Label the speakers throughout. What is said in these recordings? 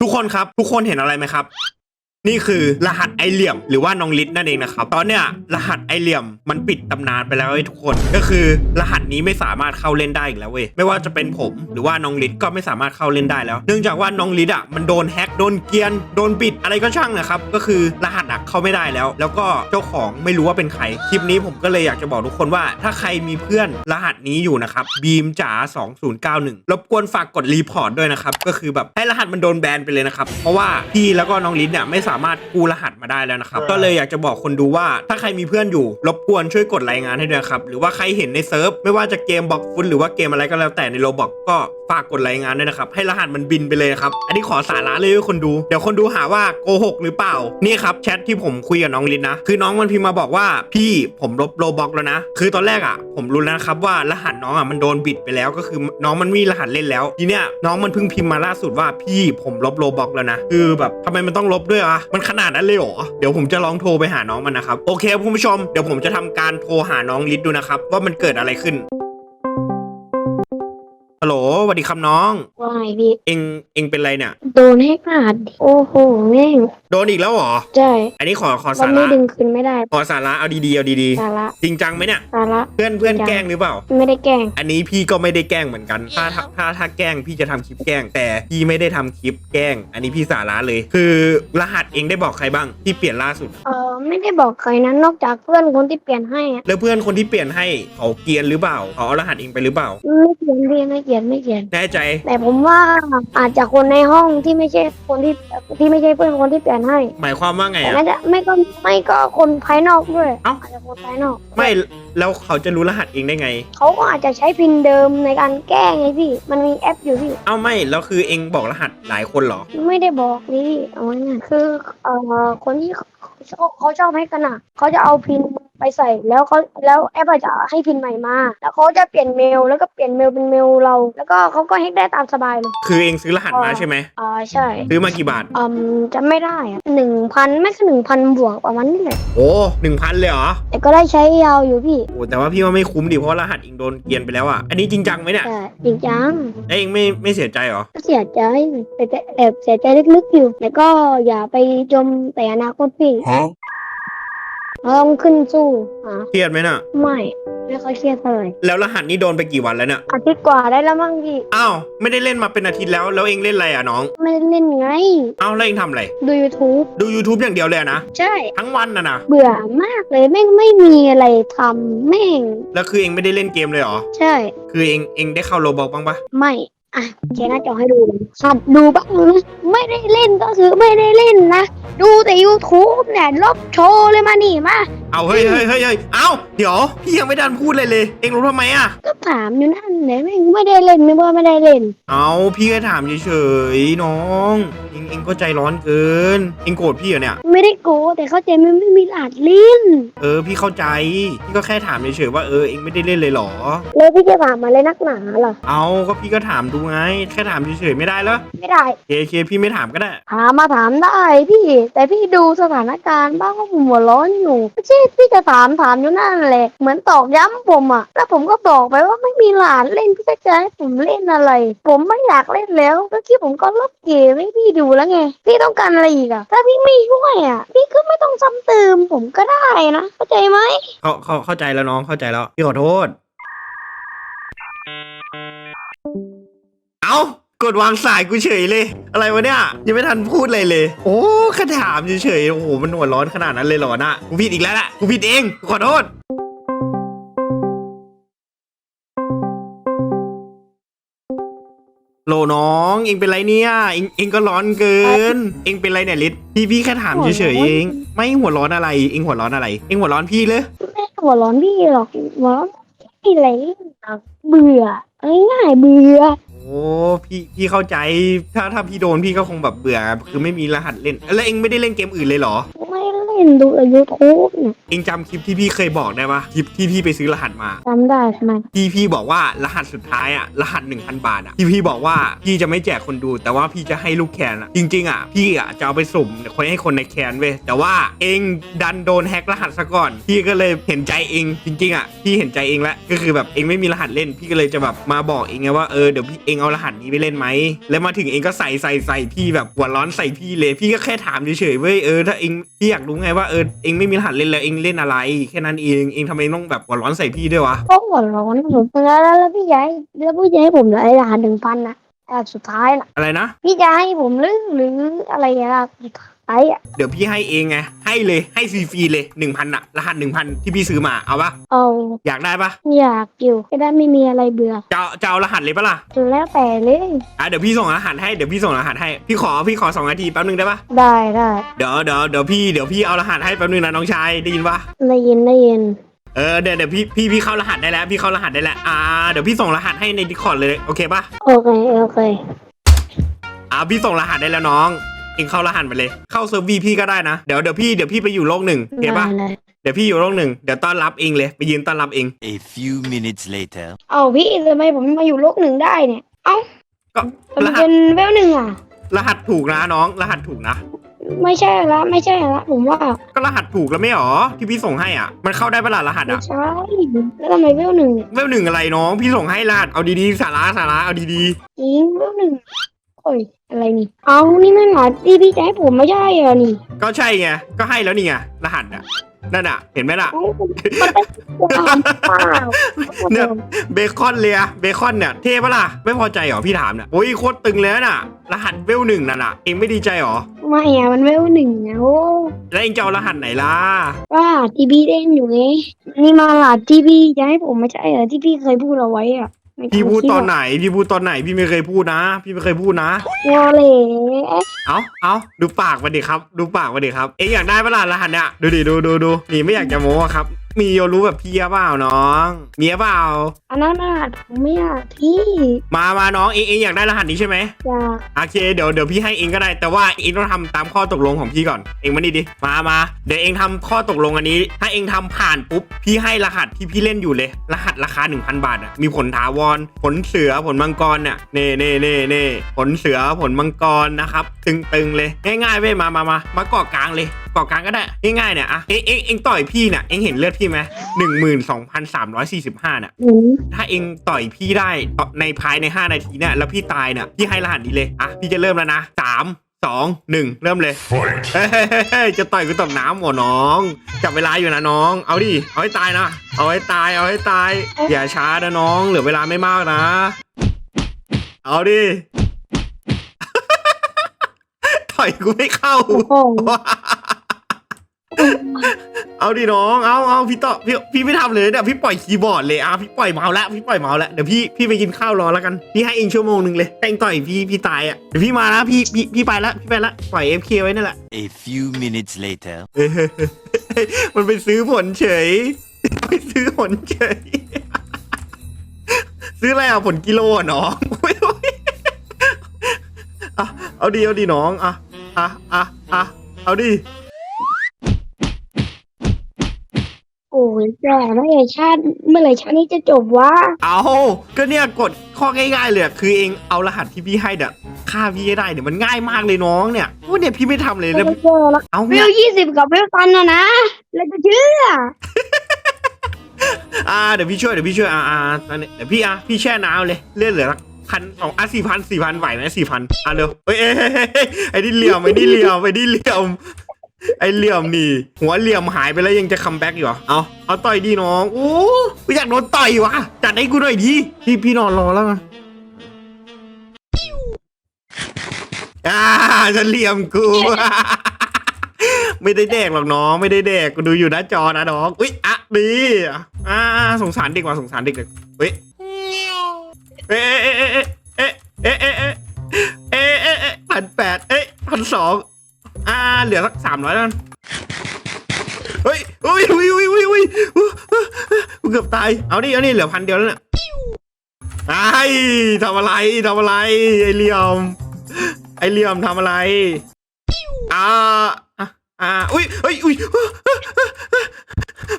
Speaker 1: ทุกคนครับ ทุกคนเห็นอะไรไหมครับ นี่คือรหัสไอเหลี่ยมหรือว่าน้องลิศนั่นเองนะครับ ตอนเนี้ยรหัสไอเหลี่ยมมันปิดตำนานไปแล้วเว้ยทุกคน ก็คือรหัสนี้ไม่สามารถเข้าเล่นได้อีกแล้วเว้ย ไม่ว่าจะเป็นผมหรือว่าน้องลิศก็ไม่สามารถเข้าเล่นได้แล้ว เนื่องจากว่าน้องลิศอะมันโดนแฮ็กโดนเกรียนโดนปิดอะไรก็ช่างนะครับ ก็คือรหัสอะเข้าไม่ได้แล้ว แล้วก็เจ้าของไม่รู้ว่าเป็นใคร คลิปนี้ผมก็เลยอยากจะบอกทุกคนว่า ถ้าใครมีเพื่อนรหัสนี้อยู่นะครับบีมจ๋า2091รบกวนฝากกดรีพอร์ตด้วยนะครับ ก็คือแบบให้รหัสมันโดนแบนไปเลยนะครับ เพราะว่าพี่แล้วก็น้องลิศเนี่ยไม่สามารถกู้รหัสมาได้แล้วนะครับ ก็เลยอยากจะบอกคนดูว่าถ้าใครมีเพื่อนอยู่ รบกวนช่วยกดรายงานให้ด้วยนะครับ หรือว่าใครเห็นในเซิร์ฟไม่ว่าจะเกมบอกฟุตหรือว่าเกมอะไรก็แล้วแต่ในโรบอกก็ฝากกดรายงานด้วยนะครับ ให้รหัสมันบินไปเลยนะครับ อันนี้ขอสาระเลยให้คนดู เดี๋ยวคนดูหาว่าโกหกหรือเปล่า นี่ครับแชทที่ผมคุยกับน้องลินนะ คือน้องมันพิมพ์มาบอกว่าพี่ผมลบโรบอกแล้วนะ คือตอนแรกอะ ผมรู้แล้วนะครับว่ารหัสน้องอะมันโดนบิดไปแล้วก็คือน้องมันมีรหัสเล่นแล้ว ทีเนี้ยน้องมันเพิ่งพิมพ์มาล่าสุดว่าพี่ผมลบโรบอกแล้วนะ คือแบบทำไมมันต้องลบด้วยอะมันขนาดนั้นเลยเหรอ เดี๋ยวผมจะลองโทรไปหาน้องมันนะครับ โอเคคุณผู้ชม เดี๋ยวผมจะทำการโทรหาน้องลิศดูนะครับ ว่ามันเกิดอะไรขึ้น วัสดีครับน้อง
Speaker 2: ว่าไงพี่
Speaker 1: เองเองเป็นไรเนี่ย
Speaker 2: โดนให้ขาดดิโอ้โหแม่ง
Speaker 1: โดนอีกแล้วเหรอ
Speaker 2: ใช่
Speaker 1: อันนี้ขอขอ
Speaker 2: วั
Speaker 1: สาน
Speaker 2: นี้
Speaker 1: ระ
Speaker 2: ดึงคืนไม่ได้
Speaker 1: ขอสาระเอาดีๆเอาดี
Speaker 2: สาระ
Speaker 1: ๆจริงจังไหมเนี่ย
Speaker 2: สาระ
Speaker 1: เพื่อนเพื่อนแกล้งหรือเปล่า
Speaker 2: ไม่ได้แกล้ง
Speaker 1: อันนี้พี่ก็ไม่ได้แกล้งเหมือนกัน ถ้าถ้าถ้าถ้าแกล้งพี่จะทำคลิปแกล้ง แต่พี่ไม่ได้ทำคลิปแกล้ง อันนี้พี่สาระเลย คือรหัสเองได้บอกใครบ้างที่เปลี่ยนล่าสุด
Speaker 2: เออ ไม่ได้บอกใครนะนอกจากเพื่อนคนที่เปลี่ยนให้อะ
Speaker 1: แล้วเพื่อนคนที่เปลี่ยนให้เขาเกรียนหรือเปล่าเขาเอารหัสเองไปหรือเปล่า
Speaker 2: ไม่เขียนพี่ไม่เขียนไม่เขียน
Speaker 1: แน่ใจ
Speaker 2: แต่ผมว่าอาจจะคนในห้องที่ไม่ใช่คนที่ที่ไม่ใช่เพื่อนคนที่เปลี่ยนให้
Speaker 1: หมายความว่าไง
Speaker 2: แต่
Speaker 1: อะ
Speaker 2: น่าจะไม่ก็ไม่ก็คนภายนอกด้วย
Speaker 1: เอ้า
Speaker 2: อาจจะคนภายนอก
Speaker 1: ไม่แล้วเขาจะรู้รหัสเองได้ไง
Speaker 2: เขาก็อาจจะใช้พินเดิมในการแก้ไงพี่ มันมีแอปอยู่พี่
Speaker 1: เอ้าไม่แล้วคือเองบอกรหัสหลายคนเหรอ
Speaker 2: ไม่ได้บอกนี่พี่เอาไว้ง่ายๆคือเอ่อคนที่ เขาชอบให้กันอะเขาจะเอาพิน ไปใส่แล้วเขาแล้วแอปอะจะให้พินใหม่มา แล้วเขาจะเปลี่ยนเมลแล้วก็เปลี่ยนเมลเป็นเมลเรา แล้วก็เขาก็แฮกได้ตามสบายเลย
Speaker 1: คือเองซื้อรหัสมาใช่ไหม
Speaker 2: อ่าใช่
Speaker 1: ซื้อมากี่บาท
Speaker 2: อืมจะไม่ได้อะหนึ่งพันไม่ก็หนึ่งพันบวกประมาณนี้แหละ
Speaker 1: โอ้หนึ่งพันเลยเหรอ
Speaker 2: แต่ก็ได้ใช้ยาวอยู่พี่
Speaker 1: โอ้แต่ว่าพี่ว่าไม่คุ้มดิเพราะว่ารหัสเองโดนเกรียนไปแล้วอะอันนี้จริงจังไหมเนี่ย
Speaker 2: แต่จริงจัง
Speaker 1: แล้วเองไม่ไม่เสียใจเหรอ
Speaker 2: ก็เสียใจแต่แต่แอบเสียใจลึกๆอยู่แต่ก็อย่าไปจมแต่อนาคตพี่ เราต้องขึ้นสู้อะ
Speaker 1: เครียดไหมน่ะ
Speaker 2: ไม่ไม่ค่อยเครียดเท่าไหร่
Speaker 1: แล้วรหัสนี้โดนไปกี่วันแล้วเนี่ย
Speaker 2: อาทิตย์กว่าได้แล้วมั้งพี่
Speaker 1: อ้าวไม่ได้เล่นมาเป็นอาทิตย์แล้วแล้วเองเล่นอะไรอะน้อง
Speaker 2: ไม่ได้เล่นไง
Speaker 1: อ้าวแล้วเองทำอะไร
Speaker 2: ดู YouTube
Speaker 1: ดู YouTube อย่างเดียวเลยอะนะ
Speaker 2: ใช่
Speaker 1: ทั้งวันน่ะนะ
Speaker 2: เบื่อมากเลยแม่งไม่มีอะไรทำแม่ง
Speaker 1: แล้วคือเองไม่ได้เล่นเกมเลยเหรอ
Speaker 2: ใช่
Speaker 1: คือเองเองได้เข้าโรบอกบ้างปะ
Speaker 2: ไม่อะแชร์หน้าจอให้ดูเลยหัดดูบ้างนะไม่ได้เล่นก็คือไม่ได้เล่นนะ ดูแต่ YouTube เนี่ยลบโชว์เลยมานี่มา
Speaker 1: เอาเฮ้ยเฮ้ยเฮ้ยเฮ้ยเอ้าเดี๋ยว พี่ยังไม่ดันพูดเลยเลย เองรู้ทำไมอะ
Speaker 2: ก็ถามอยู่นั่นแหละแม่งไม่ได้เล่นไม่ว่าไม่ได้เล่น
Speaker 1: เอาพี่แค่ถามเฉยๆน้องเองเองก็ใจร้อนเกิน เองโกรธพี่เหรอเนี่ย
Speaker 2: ไม่ได้โกรธแต่เข้าใจมันไม่มีหลาดลิ้น
Speaker 1: เออพี่เข้าใจพี่ก็แค่ถามเฉยๆว่าเออเองไม่ได้เล่นเลยเหรอ
Speaker 2: แล้วพี่จะถามมาเลยนักหนาล่ะ
Speaker 1: เอาก็พี่ก็ถามดูไง แค่ถามเฉยๆไม่ได้เหรอ
Speaker 2: ไม่ได้
Speaker 1: เคเคพี่ไม่ถามก็ได้
Speaker 2: ถามมาถามได้พี่ แต่พี่ดูสถานการณ์บ้างว่าผมหัวร้อนอยู่ไม่ใช่พี่จะถามถามอยู่นั่นแหละ เหมือนตอกย้ำผมอะแล้วผมก็บอกไปว่าไม่มีหลานเล่นพี่ก็จะให้ผมเล่นอะไร ผมไม่อยากเล่นแล้วก็คิดผมก็ลบเกมให้พี่ดูแล้วไง พี่ต้องการอะไรอีกอะถ้าพี่ไม่ช่วยอะพี่ก็ไม่ต้องซ้ำเติมผมก็ได้นะ เข้าใจไหม
Speaker 1: เขาเขาเข้าใจแล้วน้องเข้าใจแล้วพี่ขอโทษ เอา กดวางสายกูเฉยเลย อะไรวะเนี่ยยังไม่ทันพูดเลยเลย โอ้ค่ถามเฉยๆโอ้โหมันหัวร้อนขนาดนั้นเลยเหรอนะกูผิดอีกแล้วแหละกูผิดเองกูขอโทษโลน้อง เองเป็นไรเนี่ยเองเองก็ร้อนเกิน เองเป็นไรเนี่ยลิศพี่พี่แค่ถามเฉยๆเอง ไม่หัวร้อนอะไร เองหัวร้อนอะไร เองหัวร้อนพี่เลย
Speaker 2: ไม่หัวร้อนพี่หรอกหัวร้อนพี่อะไรเบื่อง่ายเบื่อ
Speaker 1: พี่พี่เข้าใจถ้าถ้าพี่โดนพี่ก็คงแบบเบื่อ คือไม่มีรหัสเล่นแล้วเองไม่ได้เล่นเกมอื่นเลยเหรอ
Speaker 2: เล่นล่นดูในยูทูบเนี่ย
Speaker 1: เองจำคลิปที่พี่เคยบอกได้ปะคลิปที่พี่ไปซื้อรหัสมา
Speaker 2: จำได้ใช่ไหม
Speaker 1: ที่พี่บอกว่ารหัสสุดท้ายอะรหัส 1,000 บาทอะที่พี่บอกว่าพี่จะไม่แจกคนดู แต่ว่าพี่จะให้ลูกแคนอะจริง ๆอะพี่อะจะเอาไปสุ่มคนให้คนในแคนเว้ยแต่ว่าเองดันโดนแฮกรหัสซะก่อน พี่ก็เลยเห็นใจเองจริง ๆอะพี่เห็นใจเองแล้วก็คือแบบเองไม่มีรหัสเล่น พี่ก็เลยจะแบบมาบอกเองไงว่าเออเดี๋ยวพี่เองเอารหัสนี้ไปเล่นไหมแล้วมาถึงเองก็ใส่ใส่ใส่พี่แบบหัวร้อนใส่พี่เลย พี่ก็แค่ถามเฉยๆเว้ยเออถ้าเองพี่อยากรู้ไงว่าเออเองไม่มีรหัสเล่นแล้วเองเล่นอะไร แค่นั้นเองเองทำไมต้องแบบหัวร้อนใส่พี่ด้วยวะ
Speaker 2: ก็หัวร้อนผมแล้วแล้วพี่ยายแล้วพี่ยายผมเหลือไอ้รหัสหนึ่งพันนะ รหัสสุดท้ายน่ะ
Speaker 1: อะไรนะ
Speaker 2: พี่จะให้ผมหรือหรืออะไรอะรหัสสุดท้ายอะ
Speaker 1: เดี๋ยวพี่ให้เองไง ให้เลย ให้ฟรีๆเลยหนึ่งพันอะรหัสหนึ่งพันที่พี่ซื้อมา เอาปะ
Speaker 2: เอา
Speaker 1: อยากได้ปะ
Speaker 2: อยากอยู่จะได้ไม่มีอะไรเบื่อ
Speaker 1: จะเอาจะเอารหัสเลยปะล่ะ
Speaker 2: แล้วแต่เลย
Speaker 1: อะเดี๋ยวพี่ส่งรหัสให้ เดี๋ยวพี่ส่งรหัสให้ พี่ขอ พี่ขอสองนาทีแป๊บนึงได้ปะ
Speaker 2: ได้ได้
Speaker 1: เดี๋ยวเดี๋ยวเดี๋ยวพี่ เดี๋ยวพี่เอารหัสให้แป๊บนึงนะน้องชาย ได้ยินปะ
Speaker 2: ได้ยินได้ยิน
Speaker 1: เออเดี๋ยวเดี๋ยวพี่พี่พี่เข้ารหัสได้แล้ว พี่เข้ารหัสได้แล้วอ่าเดี๋ยวพี่ส่งรหัสให้ในดิคอร์ดเลยโอเคปะ
Speaker 2: โอเคโอเค
Speaker 1: อ่าพี่ส่งรหัสได้แล้วน้องเองเข้ารหัสไปเลย เข้าเซิร์ฟวีพี่ก็ได้นะเดี๋ยวเดี๋ยวพี่เดี๋ยวพี่ไปอยู่โลกหนึ่งโอเค
Speaker 2: ได้
Speaker 1: ปะ
Speaker 2: เลย
Speaker 1: เดี๋ยวพี่อยู่โลกหนึ่งเดี๋ยวต้อนรับเองเลยไปยืนต้อนรับเอง
Speaker 3: A few minutes later.
Speaker 2: เอาพี่ทำไมผมมาอยู่โลกหนึ่งได้เนี่ย เอ้า
Speaker 1: ก็
Speaker 2: มัน
Speaker 1: รหัส
Speaker 2: เป็นเวลหนึ่งอะ
Speaker 1: รหัสถูกนะน้อง รหัสถูกนะ
Speaker 2: ไม่ใช่ละไม่ใช่ละผมว่า
Speaker 1: ก็รหัสถูกแล้วไม่หรอที่พี่ส่งให้อะ มันเข้าได้ปะล่ะรหัส
Speaker 2: ไม่
Speaker 1: อะ
Speaker 2: ใช่แล้วทำไมเวลหนึ่งเนี่ย
Speaker 1: เวลหนึ่งอะไรน้อง พี่ส่งให้รหัสเอาดีๆสาระสาระเอาดี
Speaker 2: จริงเวลหนึ่งโอ้ยอะไรนี่เอานี่ไม่หมายที่พี่จะให้ผมไม่ใช่เหรอนี่
Speaker 1: ๆก็ใช่ไงก็ให้แล้วนี่ไงรหัสอะ นั่นอะ เห็นไหมล่ะ
Speaker 2: เนี่
Speaker 1: ย เบคอนเลยอะเบคอนเนี่ยเท่ปะล่ะ ไม่พอใจเหรอพี่ถามเนี่ยโอ้ยโคตรตึงเลยน่ะ รหัสเวลหนึ่งนั่นน่ะ เองไม่ดีใจเหรอ
Speaker 2: ไม่อะมันเวลหนึ่งนะโอ้
Speaker 1: แล้วเองจะเอารหัสไหนล่ะ
Speaker 2: ว่าที่พี่เล่นอยู่ไงนี่มาหลาดที่พี่จะให้ผมไม่ใช่เหรอที่พี่เคยพูดเอาไว้อะ
Speaker 1: พี่พูดตอน
Speaker 2: คลิป
Speaker 1: ไหนพี่พูดตอนไหนพี่ไม่เคยพูดนะ พี่ไม่เคยพูดนะ
Speaker 2: อะวอลเล่
Speaker 1: เอาเอาดูปากมาดิครับ ดูปากมาดิครับ เองอยากได้ปะล่ะรหัสเนี่ยดูดิดูดูดูนี่ไม่อยากจะโม้อะครับ มีโยรู้แบบพี่เปล่าน้อง มีเปล่า
Speaker 2: อันนั้นรหัสผมไม่อยากพี่
Speaker 1: มามาน้องเองเองอยากได้รหัสนี้ใช่ไหม
Speaker 2: อยาก
Speaker 1: โอเคเดี๋ยวเดี๋ยวพี่ให้เองก็ได้แต่ว่าเองต้องทำตามข้อตกลงของพี่ก่อน เองมานี่ดิมามาเดี๋ยวเองทำข้อตกลงอันนี้ ถ้าเองทำผ่านปุ๊บพี่ให้รหัสที่พี่เล่นอยู่เลย รหัสราคา 1,000 บาทอะมีผลถาวรผลเสือผลมังกรเนี่ยเน่เน่เน่เน่ผลเสือผลมังกรนะครับตึงๆเลยง่ายๆเว้ยมามามา มาเกาะกลางเลยเกาะกลางก็ได้ง่ายๆเนี่ยอะเองเองเองต่อยพี่เนี่ยเองเห็นเลือดพี่ไหมหนึ่งหมื่นสองพันสามร้อยสี่สิบห้าเนี่ย
Speaker 2: หืม
Speaker 1: ถ้าเองต่อยพี่ได้ในภายใน5นาทีเนี่ยแล้วพี่ตายเนี่ยพี่ให้รหัสนี้เลยอะพี่จะเริ่มแล้วนะสามสองหนึ่งเริ่มเลยเฮ้ยเฮ้ยเฮ้ยเฮ้ยจะต่อยกูตกน้ำหัวน้องจับเวลาอยู่นะน้อง เอาดิเอาให้ตายนะเอาให้ตายเอาให้ตาย อย่าช้านะน้องเหลือเวลาไม่มากนะ เอาดิต่อยกูไม่เข้า
Speaker 2: โอ้โห
Speaker 1: เอาดิน้อง เอาเอาพี่ต่อพี่พี่ไม่ทำเลยเนี่ยพี่ปล่อยคีย์บอร์ดเลยอะพี่ปล่อยเมาส์แล้วพี่ปล่อยเมาส์แล้วเดี๋ยวพี่พี่ไปกินข้าวรอแล้วกันพี่ให้เองชั่วโมงหนึ่งเลยแต่เองต่อยพี่พี่ตายอะเดี๋ยวพี่มานะพี่พี่พี่ไปละพี่ไปละปล่อยเอฟเคไว้นั่นแหละ
Speaker 3: A few minutes later.
Speaker 1: เฮ้ยมันไปซื้อผลเฉย ไปซื้อผลเฉย ซื้ออะไรอะผลกิโลอะน้องโอ้ยโอ้ยอะเอาดีเอาดีน้องอะอะอะอะเอาดิ
Speaker 2: โอ้ ยแต่เมื่อไหร่ชาติเมื่อไหร่ชาตินี้จะจบวะ
Speaker 1: เอาก็เนี่ยกดข้อง่ายๆเลยอะคือเองเอารหัสที่พี่ให้เดี๋ยค่าพี่ให้ได้เนี่ยมันง่ายมากเลยน้องเนี่ยว่าเนี่ยพี่ไม่ทำเลย
Speaker 2: ไม่
Speaker 1: แล้ว
Speaker 2: เจอแล้ว
Speaker 1: เอา
Speaker 2: เว
Speaker 1: เนี่ย
Speaker 2: ลยี่สิบกับเวลตันนะนะแล้วจะเชื่อ
Speaker 1: อ่าเดี๋ยวพี่ช่วยเดี๋ยวพี่ช่วยอ่าอ่าตอนนี้เดี๋ยวพี่อะพี่แช่น้ำเลยเลื่อนเหลือละพันสองอะสี่พันสี่พันไหวไหมสี่พันอะเร็วเอ้ยเอ้ยเอ้ยเอ้ยเอ้ยไอ้นี่เหลี่ยมไอ้นี่เหลี่ยมไอ้นี่เหลี่ยม ไอเหลี่ยมนี่ หัวเหลี่ยมหายไปแล้วยังจะคัมแบ็กอยู่เหรอเอาเอาต่อยดีน้องโอ้กูอยากโดนต่อยวะจัดให้กูหน่อยดีพี่พี่นอนรอแล้วกันอ่าฉันเหลี่ยมกู ไม่ได้แดกหรอกน้องไม่ได้แดกกูดูอยู่หน้าจอนะน้องอุ้ยอะดีอ่าสงสารเด็กว่ะสงสารเด็กเลยเฮ้ยเอ๊ะเอ๊ะเอ๊ะเอ๊ะเอ๊ะเอ๊ะเอ๊ะเอ๊ะเอ๊ะพันแปดเอ๊ะพันสอง อ่าเหลือสักสามร้อยแล้วเฮ้ยอุ้ยอุ้ยอุ้ยอุ้ยอุ้ยเกือบตาย เอาดิเอาดิเหลือพันเดียวแล้วเนี่ยไอ้ทำอะไรทำอะไร ไอเลี่ยม ไอเลี่ยมทำอะไร อ่า อ่า อุ้ยเอ้ยอุ้ย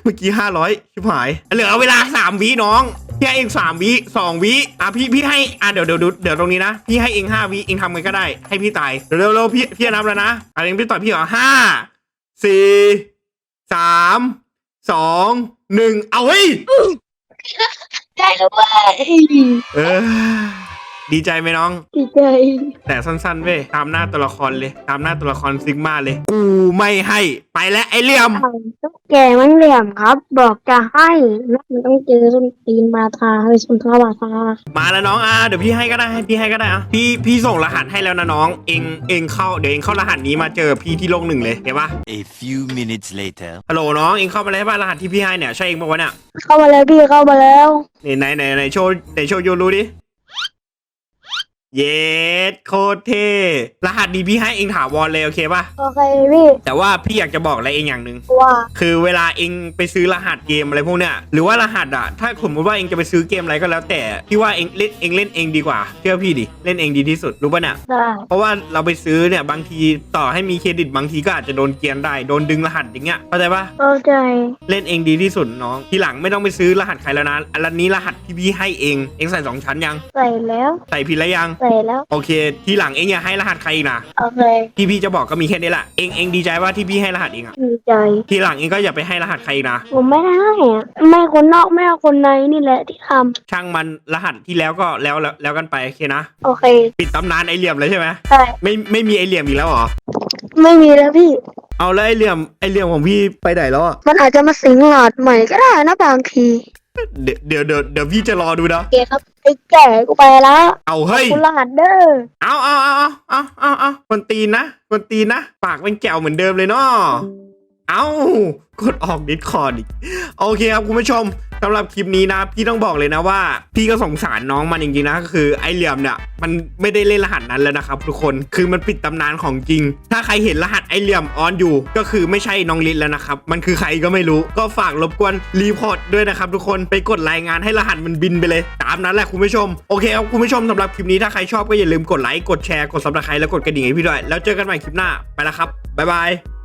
Speaker 1: เมื่อกี้ห้าร้อยชิบหาย เหลือเวลาสามวิน้อง พี่ให้เองสามวิสองวิอะพี่พี่ให้อะเดี๋ยวเดี๋ยวเดี๋ยวเดี๋ยวตรงนี้นะพี่ให้เองห้าวิเองทำไงก็ได้ ให้พี่ตายเร็วเร็วเร็วพี่พี่จะนับแล้วนะอะไรเองพี่ต่อยพี่เหรอห้าสี่สามสองหนึ่งเอาเฮ้ย
Speaker 2: ได้แล้วเว้ย
Speaker 1: เออ ดีใจไหมน้อง
Speaker 2: ดีใจ
Speaker 1: แต่สั้นๆเว้ยตามหน้าตัวละครเลย ตามหน้าตัวละครซิกมาเลย กูไม่ให้ไปแล้วไอเหลี่ยม
Speaker 2: ตุ๊กแกมันเหลี่ยมครับ บอกจะให้แล้วมันต้องเจอส้นตีนบาทาไปส้นทบาทา
Speaker 1: มาแล้วน้องอะเดี๋ยวพี่ให้ก็ได้ให้พี่ให้ก็ได้อะพี่พี่ส่งรหัสให้แล้วนะน้อง เองเองเข้าเดี๋ยวเองเข้ารหัสนี้มาเจอพี่ที่โลกหนึ่งเลยเห็นปะ
Speaker 3: A few minutes later.
Speaker 1: ฮัลโหลน้องเองเข้ามาเลยป่ะรหัสที่พี่ให้เนี่ยใช่เองปะวะเนี่ย
Speaker 2: เข้ามาแล้วพี่เข้ามาแล้ว
Speaker 1: นี่ไหนไหนไหนโชว์ไหนโชว์โยรู้ดิ เย็ดโคตรเท่รหัสดีพี่ให้เองถาวรเลยโอเคป่ะ
Speaker 2: โอเคพี่
Speaker 1: แต่ว่าพี่อยากจะบอกอะไรเองอย่างหนึ่ง
Speaker 2: ว่า
Speaker 1: คือเวลาเองไปซื้อรหัสเกมอะไรพวกเนี้ยหรือว่ารหัสอะถ้าสมมติว่าเองจะไปซื้อเกมอะไรก็แล้วแต่พี่ว่าเองเล่นเองเล่นเองดีกว่าเชื่อพี่ดิเล่นเองดีที่สุดรู้ป่ะเนี่ย
Speaker 2: ได้
Speaker 1: เพราะว่าเราไปซื้อเนี่ยบางทีต่อให้มีเครดิตบางทีก็อาจจะโดนเกรียนได้โดนดึงรหัสอย่างเงี้ยเข้าใจปะ
Speaker 2: เข้าใจ
Speaker 1: เล่นเองดีที่สุดน้องทีหลังไม่ต้องไปซื้อรหัสใครแล้วนะอันนี้รหัสที่พี่ให้เองเองใส่สองชั้นยัง
Speaker 2: ใส่แล้ว
Speaker 1: ใส่ผิดแล้วยัง
Speaker 2: ใส่แล้ว
Speaker 1: โอเค ทีหลังเองอย่าให้รหัสใครอีกนะ
Speaker 2: โอเค
Speaker 1: ที่พี่จะบอกก็มีแค่นี้แหละเองเองดีใจว่าที่พี่ให้รหัสเองอะ
Speaker 2: ดีใจ
Speaker 1: ทีหลังเองก็อย่าไปให้รหัสใครอีกนะ
Speaker 2: ผมไม่ได้อะไม่คนนอกไม่เอาคนในนี่แหละที่ท
Speaker 1: ช่างมันรหัสที่แล้วก็แล้วแล้วแล้วกันไปโอเคนะำ
Speaker 2: โอเค
Speaker 1: ปิดตำนานไอเหลี่ยมเลยใช่ไหม
Speaker 2: ใช่
Speaker 1: ไม่ไม่มีไอเหลี่ยมอีกแล้วเหรอ
Speaker 2: ไม่มีแล้วพี่
Speaker 1: เอาแล้วไอเหลี่ยมไอเหลี่ยมของพี่ไปไหนแล้วอะ
Speaker 2: มันอาจจะมาสิงหลอดใหม่ก็ได้นะบางที
Speaker 1: เดี๋ยวเดี๋ยวเดี๋ยวเดี๋ยวพี่จะรอดูนะ
Speaker 2: โอเคครับไอ้แก่กูไปแล้ว
Speaker 1: เอาเฮ้ย
Speaker 2: คุณรหัสเด้อ
Speaker 1: เอาเอาเอาเอาเอาเอาเอาคนตีนนะคนตีนนะ ปากเป็นแก้วเหมือนเดิมเลยเนาะเอากดออกดิสคอร์ดอีก โอเคครับคุณผู้ชม สำหรับคลิปนี้นะ พี่ต้องบอกเลยนะว่า พี่ก็สงสารน้องมันจริงๆนะก็คือไอเหลี่ยมเนี่ยมันไม่ได้เล่นรหัสนั้นแล้วนะครับ ทุกคนคือมันปิดตำนานของจริง ถ้าใครเห็นรหัสไอเหลี่ยมออนอยู่ ก็คือไม่ใช่น้องลิศแล้วนะครับ มันคือใครก็ไม่รู้ ก็ฝากรบกวนรีพอร์ตด้วยนะครับ ทุกคนไปกดรายงานให้รหัสมันบินไปเลย ตามนั้นแหละคุณผู้ชมโอเคครับคุณผู้ชมสำหรับคลิปนี้ถ้าใครชอบก็อย่าลืมกดไลค์กดแชร์กดซับสไครต์แล้วกดกระดิ่งให้พี่ด้วยแล้วเจอกันใหม่คลิปหน้าไปแล้วครับบ๊ายบาย